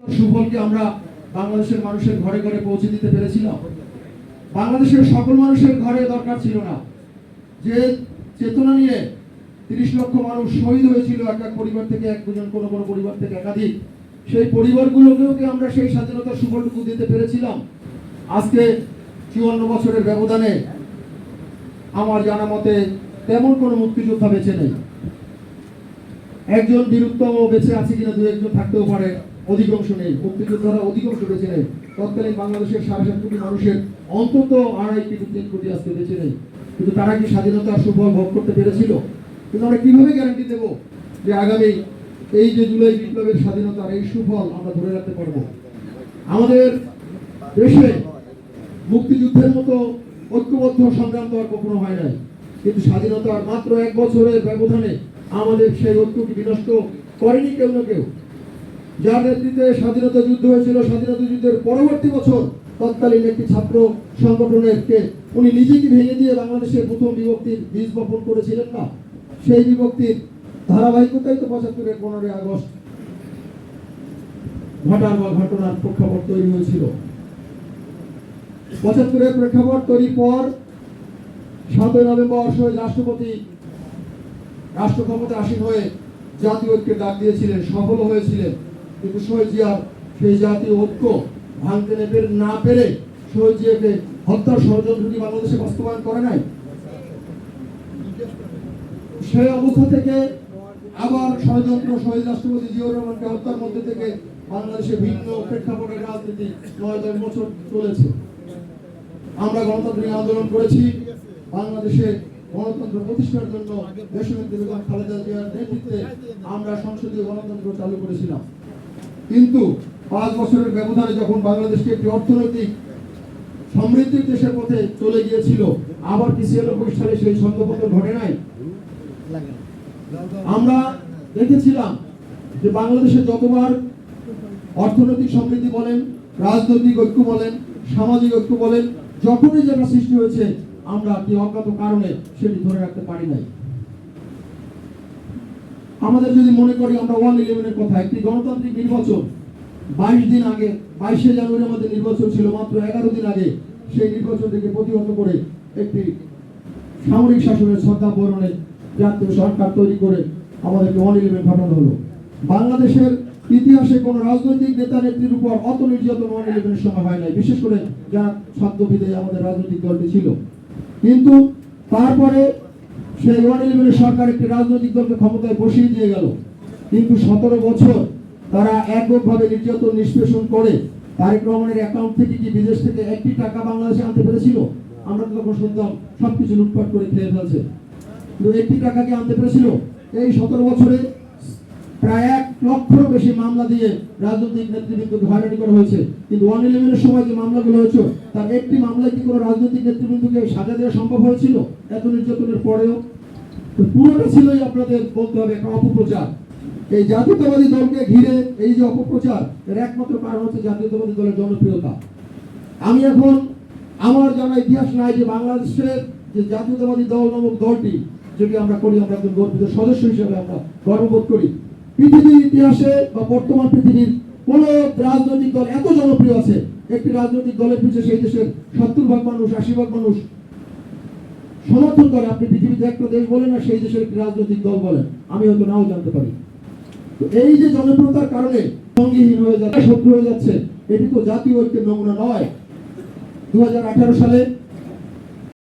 সুফলকে আমরা বাংলাদেশের মানুষের ঘরে ঘরে পৌঁছে দিতে পেরেছিলাম। বাংলাদেশের সকল মানুষের ঘরে দরকার ছিল না। যে চেতনা নিয়ে তিরিশ লক্ষ মানুষ শহীদ হয়েছিল, এক এক পরিবার থেকে এক দুজন কোনো কোনো পরিবার থেকে একাধিক, সেই পরিবারগুলোকেও আমরা সেই স্বাধীনতার সুফলটুকু দিতে পেরেছিলাম? আজকে চুয়ান্ন বছরের ব্যবধানে আমার জানা মতে তেমন কোনো মুক্তিযোদ্ধা বেছে নেই। একজন বীরুত্তম বেঁচে আছে কিনা দু একজন থাকতেও পারে। অধিকাংশ নেই, মুক্তিযোদ্ধারা অধিকাংশ বেঁচে নেই। তৎকালীন বাংলাদেশের সাড়ে সাত কোটি মানুষের অন্তত আড়াই কোটি তিন কোটি আজকে বেঁচে নেই। কিন্তু তারা কি স্বাধীনতার সুফল ভোগ করতে পেরেছিল? কিন্তু আমরা কীভাবে গ্যারান্টি দেব যে আগামী এই যে জুলাই বিপ্লবের স্বাধীনতার এই সুফল আমরা ধরে রাখতে পারব? আমাদের দেশে মুক্তিযুদ্ধের মতো ঐক্যবদ্ধ সংগ্রাম তো আর কখনো হয় নাই। কিন্তু স্বাধীনতার মাত্র এক বছরের ব্যবধানে আমাদের সেই ঐক্যকে বিনষ্ট করেনি কেউ না কেউ। যার নেতৃত্বে স্বাধীনতা যুদ্ধ হয়েছিল, স্বাধীনতা যুদ্ধের পরবর্তী বছর তৎকালীন একটি ছাত্র সংগঠনের কে উনি নিজেকে ভেঙে দিয়ে বাংলাদেশের প্রথম বিভক্তির বীজ বপন করেছিলেন না? সেই বিভক্তির ধারাবাহিকতাই তো পঁচাত্তরের পনেরোই আগস্ট ঘটার বা ঘটনার প্রেক্ষাপট তৈরি হয়েছিল। পঁচাত্তরের প্রেক্ষাপট তৈরির পর সাতই নভেম্বর শহীদ রাষ্ট্রপতি রাষ্ট্র ক্ষমতা আসীন হয়ে জাতীয় ঐক্যের ডাক দিয়েছিলেন সফল হয়েছিলেন। কিন্তু শহীদ জিয়ার সেই জাতীয় ঐক্য ভাঙতে না পেরে- না পেরে শহীদ জিয়াকে হত্যার ষড়যন্ত্রটি বাংলাদেশে বাস্তবায়ন করে নাই? সেই অবস্থা থেকে আবার ষড়যন্ত্র শহীদ রাষ্ট্রপতি জিয়াউর রহমানকে হত্যার মধ্যে থেকে বাংলাদেশে ভিন্ন প্রেক্ষাপটের রাজনীতি নয়, দশ বছর চলেছে। আমরা গণতান্ত্রিক আন্দোলন করেছি। বাংলাদেশে গণতন্ত্র প্রতিষ্ঠার জন্য দেশনেত্রী বেগম খালেদা জিয়ার নেতৃত্বে আমরা সংসদীয় গণতন্ত্র চালু করেছিলাম। কিন্তু পাঁচ বছরের ব্যবধানে যখন বাংলাদেশকে একটি অর্থনৈতিক সমৃদ্ধির দেশের পথে চলে গিয়েছিল, আবার কি সালে সেই ছন্দপতন ঘটে নাই। আমরা দেখেছিলাম যে বাংলাদেশে যতবার অর্থনৈতিক সমৃদ্ধি বলেন, রাজনৈতিক ঐক্য বলেন, সামাজিক ঐক্য বলেন, যখনই যেটা সৃষ্টি হয়েছে, আমরা কি অজ্ঞাত কারণে সেটি ধরে রাখতে পারি নাই। আমাদের যদি মনে করি আমরা ওয়ান ইলেভেনের কথা, একটি গণতান্ত্রিক নির্বাচন, বাইশ দিন আগে, বাইশে জানুয়ারি আমাদের নির্বাচন ছিল মাত্র এগারো দিন আগে, সেই নির্বাচনটিকে প্রতিহত করে একটি সামরিক শাসনের শ্রদ্ধা বরণে জাতীয় সরকার তৈরি করে আমাদেরকে ওয়ান ইলেভেন ঘটানো হলো। বাংলাদেশের ইতিহাসে কোন রাজনৈতিক নেতা নেত্রীর উপর অত নির্যাতন ওয়ান ইলেভেনের সময় হয় নাই, বিশেষ করে যারা ছাত্র বিদায় আমাদের রাজনৈতিক দলটি ছিল। কিন্তু তারপরে সেই ওয়ান ইলেভেনের সরকার একটি রাজনৈতিক দলকে ক্ষমতায় বসিয়ে দিয়ে গেল। কিন্তু সতেরো বছর তারা এককভাবে নির্যাতন, নিষ্পেষণ করে তারেক রহমানের অ্যাকাউন্ট থেকে কি বিদেশ থেকে একটি টাকা বাংলাদেশে আনতে পেরেছিল? আমরা তো তখন শুনতাম সবকিছু লুটপাট করে খেয়ে ফেলছে। কিন্তু একটি টাকা কি আনতে পেরেছিল? এই সতেরো বছরে প্রায় এক লক্ষেরও বেশি মামলা দিয়ে রাজনৈতিক নেতৃবৃন্দকে হয়রানি করা হয়েছে। কিন্তু ওয়ান ইলেভেনের সময় যে মামলাগুলো হয়েছে, তার একটি মামলায় কি কোনো রাজনৈতিক নেতৃবৃন্দকে সাজা দেওয়া সম্ভব হয়েছিল? এত নির্যাতনের পরেও? তো পুরোটা ছিলই আপনাদের বলতে হবে একটা অপপ্রচার। এই জাতীয়তাবাদী দলকে ঘিরে এই যে অপপ্রচার, এর একমাত্র কারণ হচ্ছে জাতীয়তাবাদী দলের জনপ্রিয়তা। আমি এখন আমার জানা ইতিহাস নাই যে বাংলাদেশের যে জাতীয়তাবাদী দল নামক দলটি, যেটি আমরা করি, আমরা একজন গর্বিত সদস্য হিসেবে আমরা গর্ববোধ করি। পৃথিবীর ইতিহাসে বা বর্তমান পৃথিবীর কোন রাজনৈতিক দল এত জনপ্রিয় আছে, একটি রাজনৈতিক দলের পিছিয়ে সেই দেশের সত্তর ভাগ মানুষ, আশি ভাগ মানুষ সমর্থন করে। আপনি পৃথিবীতে একটা দেশ বলেন না সেই দেশের একটি রাজনৈতিক দল বলেন, আমি হয়তো নাও জানতে পারি। তো এই যে জনপ্রিয়তার কারণে সঙ্গীহীন হয়ে যাচ্ছে, শত্রু হয়ে যাচ্ছে, এটি তো জাতীয় ঐক্যের নমুনা নয়। দু সালে